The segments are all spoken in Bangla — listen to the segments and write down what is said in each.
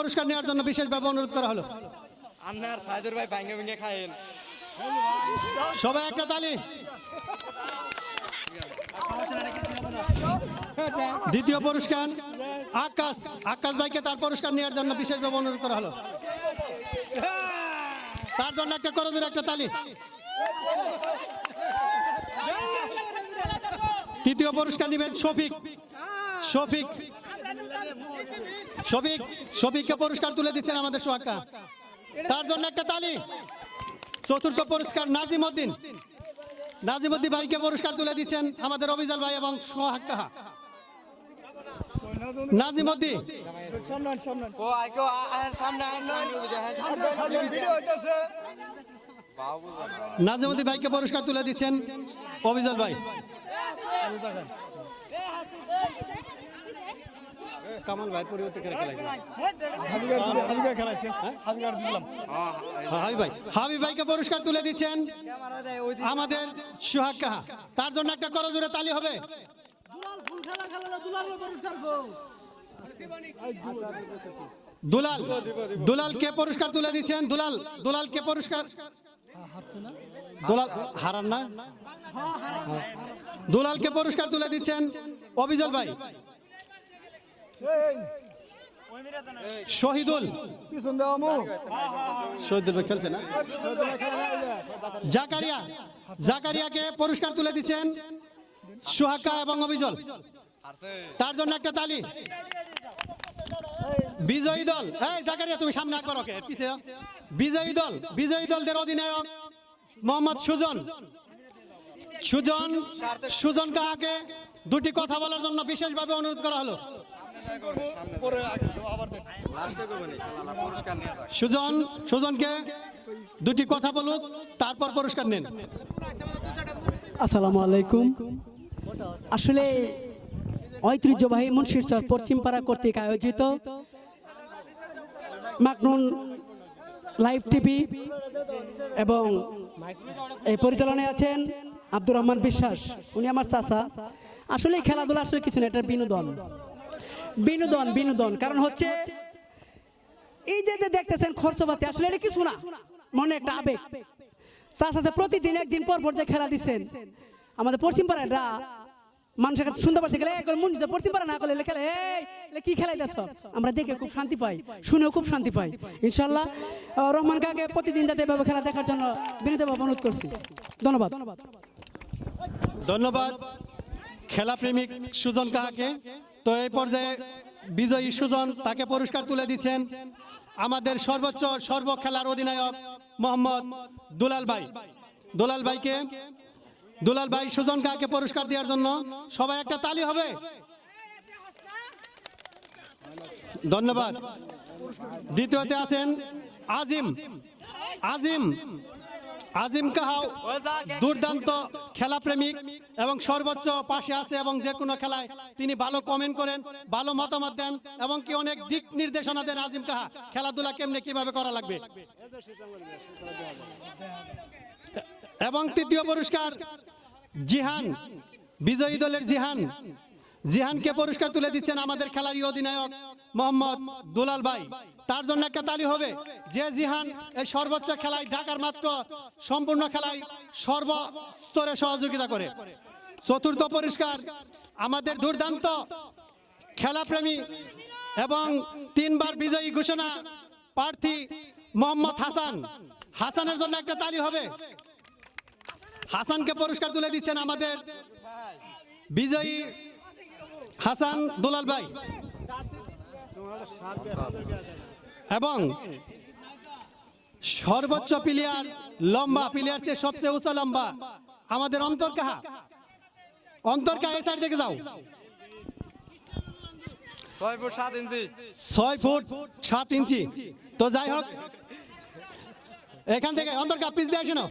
পুরস্কার নেওয়ার জন্য বিশেষভাবে অনুরোধ করা হলো। আপনার সাইদুর ভাই ভাঙ্গে ভেঙে খায়েন সবাই একটা তালি। দ্বিতীয় পুরস্কার আকাশ। আকাশ ভাইকে তার পুরস্কার নেওয়ার জন্য বিশেষভাবে অনুরোধ করা হলো। তার জন্য একটা করজোর একটা তালি। তৃতীয় পুরস্কার নেবেন শফিক। শফিক। শফিক শফিককে পুরস্কার তুলে দিচ্ছেন আমাদের সোহাক্কা তার জন্য একটা তালি। চতুর্থ পুরস্কার নাজিম উদ্দিন। নাজিম উদ্দিন ভাইকে পুরস্কার তুলে দিচ্ছেন আমাদের অভিজাল ভাই এবং সোহাক্কা নাজিম উদ্দিন। ও আইকো আহেন সামনে আহেন সামনে বুঝে আহেন বাবু নাজিম উদ্দিন ভাইকে পুরস্কার তুলে দিচ্ছেন অভিজাল ভাই। কামাল ভাই পরিবর্তে খেলা খেলাইছে। হাবি ভাই হাবি ভাইকে পুরস্কার তুলে দিচ্ছেন আমাদের সোহাগ কাহা। তার জন্য একটা করজোরে তালি হবে। দুলাল দুলালকে পুরস্কার তুলে দিচ্ছেন। দুলাল দুলালকে পুরস্কার। দুলাল হারান না? দুলালকে পুরস্কার তুলে দিচ্ছেন অভিজল ভাই। শহীদুল। শহীদুল খেলছে না? জাকারিয়া, জাকারিয়াকে পুরস্কার তুলে দিচ্ছেন সুহাক্কা এবং অভিজল। তার জন্য একটা তালি। বিজয়ী দল। এই, জাকারিয়া, তুমি সামনে একবার ওকে। বিজয়ী দল, বিজয়ী দলদের অধিনায়ক মোহাম্মদ সুজন। সুজন সুজন কাহাকে দুটি কথা বলার জন্য বিশেষভাবে অনুরোধ করা হলো। সুজন, সুজনকে দুটি কথা বলুক, তারপর পুরস্কার নেন। আসসালামু আলাইকুম। আসলে ঐতিহ্যবাহী মুন্সিরচর পশ্চিমপাড়া কর্তৃক আয়োজিত মাকনুন লাইভ টিভি এবং এই পরিচালনায় আছেন আব্দুর রহমান বিশ্বাস। উনি আমার চাচা। আসলে খেলাধুলা আসলে কিছু না, এটা বিনোদন। বিনোদন বিনোদন। কারণ হচ্ছে এই যে যে দেখতেছেন খরচপাতি, আসলে এটা কিছু না। মনে একটা আবেগ। প্রতিদিন, একদিন পর পর যে খেলা দিচ্ছেন। আমাদের পশ্চিম পাড়াটা মানুষের কাছে শুনতে পারতে গেলে মন পশ্চিম পাড়া না করলে খেলে কি খেলাই যাচ্ছ আমরা দেখে খুব শান্তি পাই, শুনেও খুব শান্তি পাই। ইনশাল্লাহ রহমান কাকে প্রতিদিন যাতে এভাবে খেলা দেখার জন্য বিনীতভাবে অনুরোধ করছি। ধন্যবাদ। ধন্যবাদ। ধন্যবাদ খেলা প্রেমিক সুজন কাহাকে। তো এই পর্যায়ে বিজয়ী সুজন তাকে পুরস্কার তুলে দিচ্ছেন আমাদের সর্বোচ্চ সর্ব খেলার অধিনায়ক মোহাম্মদ দুলাল ভাই। দুলাল ভাইকে, দুলাল ভাই সুজন কাহাকে পুরস্কার দেওয়ার জন্য সবাই একটা তালি হবে। ধন্যবাদ। দ্বিতীয়তে আছেন আজিম। আজিম আজিম কাহাও দুর্দান্ত খেলা প্রেমিক এবং সর্বোচ্চ পাশে আছে এবং যে কোনো খেলায় তিনি ভালো কমেন্ট করেন, ভালো মতামত দেন এবং কি অনেক দিক নির্দেশনা দেন আজিম কাহা। খেলাধুলা কেমনে, কীভাবে করা লাগবে? এবং তৃতীয় পুরস্কার জিহান, বিজয়ী দলের জিহান। জিহানকে পুরস্কার তুলে দিচ্ছেন আমাদের খেলারই অধিনায়ক মোহাম্মদ দুলাল ভাই। তার জন্য একটা তালি হবে। যে জিহান এই সর্বোচ্চ খেলায় ঢাকার মাত্র সম্পূর্ণ খেলায় সর্বস্তরে সহযোগিতা করে। চতুর্থ পুরস্কার আমাদের দুর্দান্ত খেলাপ্রেমী এবং তিনবার বিজয়ী ঘোষণা প্রার্থী মোহাম্মদ হাসান। হাসানের জন্য একটা তালি হবে। হাসানকে পুরস্কার তুলে দিচ্ছেন আমাদের বিজয়ী হাসান দুলাল ভাই। এবং সর্বোচ্চ প্লেয়ার লম্বা প্লেয়ার চেয়ে সবচেয়ে উঁচা লম্বা আমাদের অন্তর কাহা? অন্তর কাহা এই সাইড থেকে যাও। ছয় ফুট সাত ইঞ্চি। ছয় ফুট সাত ইঞ্চি। তো যাই হোক এখান থেকে অন্তর্কার পিস দিয়ে আসে না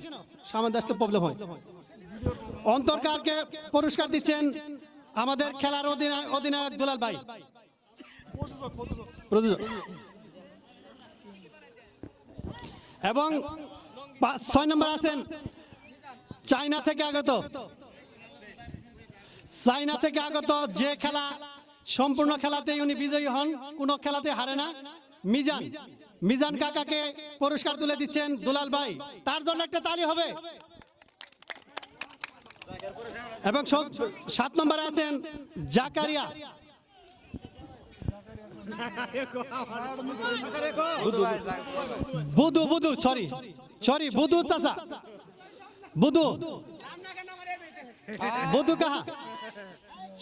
সামান্য আসতে প্রবলেম হয়। অন্তর্কারকে পুরস্কার দিচ্ছেন আমাদের খেলার অধিনায়ক দুলাল ভাই। এবং ছয় নম্বর আছেন চায়না থেকে আগত। চায়না থেকে আগত যে খেলা, সম্পূর্ণ খেলাতে উনি বিজয়ী হন, কোনো খেলাতে হারে না। মিজান মিজান কাকাকে পুরস্কার তুলে দিচ্ছেন দুলাল ভাই। তার জন্য একটা তালি হবে। এবং সাত নম্বরে আছেন জাকারিয়া। বুধু বুধু সরি সরি বুধু চাচা। বুধু বুধু কাহা?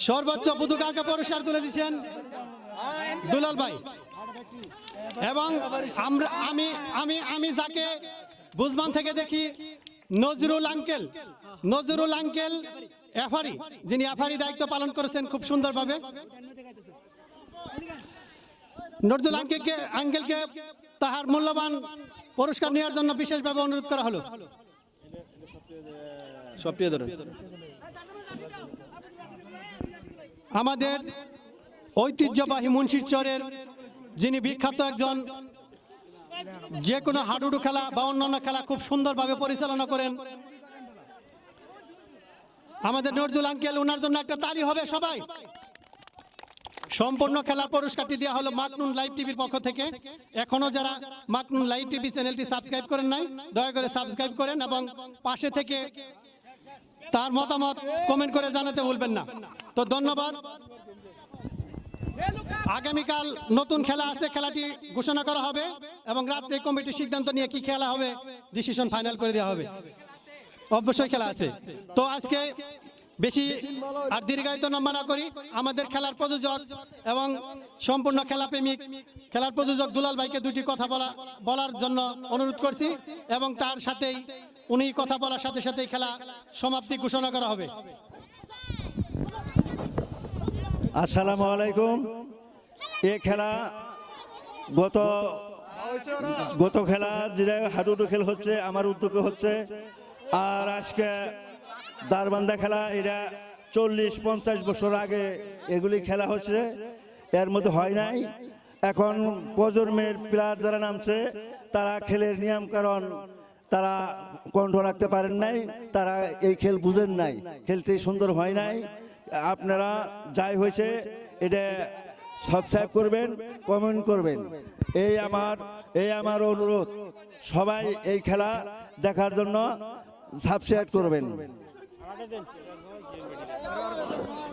সর্বোচ্চ বুধু কাহাকে পুরস্কার তুলে দিচ্ছেন? দুলাল ভাই। এবং আমরা, আমি আমি আমি যাকে বুজমান থেকে দেখি নজরুল আঙ্কেল নজরুল আঙ্কেল এফারি যিনি এফারি দায়িত্ব পালন করেছেন খুব সুন্দরভাবে। নজরুল আঙ্কেলকে আঙ্কেলকে তাহার মূল্যবান পুরস্কার নেওয়ার জন্য বিশেষভাবে অনুরোধ করা হলো। আমাদের ঐতিহ্যবাহী মুন্সিরচরের যিনি বিখ্যাত একজন যে কোনো হাডুডু খেলা বা অন্যান্য খেলা খুব সুন্দরভাবে পরিচালনা করেন। আমাদের নজরুল আঙ্কেল ওনার জন্য একটা তালি হবে সবাই। সম্পূর্ণ খেলার পুরস্কারটি দেওয়া হলো মাকনুন লাইভ টিভির পক্ষ থেকে। এখনও যারা মাকনুন লাইভ টিভি চ্যানেলটি সাবস্ক্রাইব করেন নাই, দয়া করে সাবস্ক্রাইব করেন এবং পাশে থেকে তার মতামত কমেন্ট করে জানাতে ভুলবেন না। তো ধন্যবাদ। আগামীকাল নতুন খেলা আছে, খেলাটি ঘোষণা করা হবে। এবং রাত্রে কমিটির সিদ্ধান্ত নিয়ে কি খেলা হবে? ডিসিশন ফাইনাল করে দেওয়া হবে। অবশ্যই খেলা আছে। তো আজকে বেশি আর দীর্ঘায়িত লম্বা না করি। আমাদের খেলার প্রযোজক এবং সম্পূর্ণ খেলা প্রেমিক খেলার প্রযোজক দুলাল ভাইকে দুটি কথা বলা বলার জন্য অনুরোধ করছি এবং তার সাথেই উনি কথা বলার সাথে সাথেই খেলা সমাপ্তি ঘোষণা করা হবে। আসসালামু আলাইকুম। এ খেলা গত গত খেলা যেটা হাডুডু খেল হচ্ছে, আমার উদ্যোগে হচ্ছে। আর আজকে দারবান্দা খেলা, এটা চল্লিশ পঞ্চাশ বছর আগে এগুলি খেলা হচ্ছে। এর মধ্যে হয় নাই। এখন প্রজন্মের প্লেয়ার যারা নামছে, তারা খেলের নিয়ম কারণ তারা কণ্ঠ রাখতে পারেন নাই, তারা এই খেল বুঝেন নাই। খেলটি সুন্দর হয় নাই। আপনারা যাই হয়েছে, এটা সাবস্ক্রাইব করবেন, কমেন্ট করবেন। এই আমার এই আমার অনুরোধ। সবাই এই খেলা দেখার জন্য সাবস্ক্রাইব করবেন।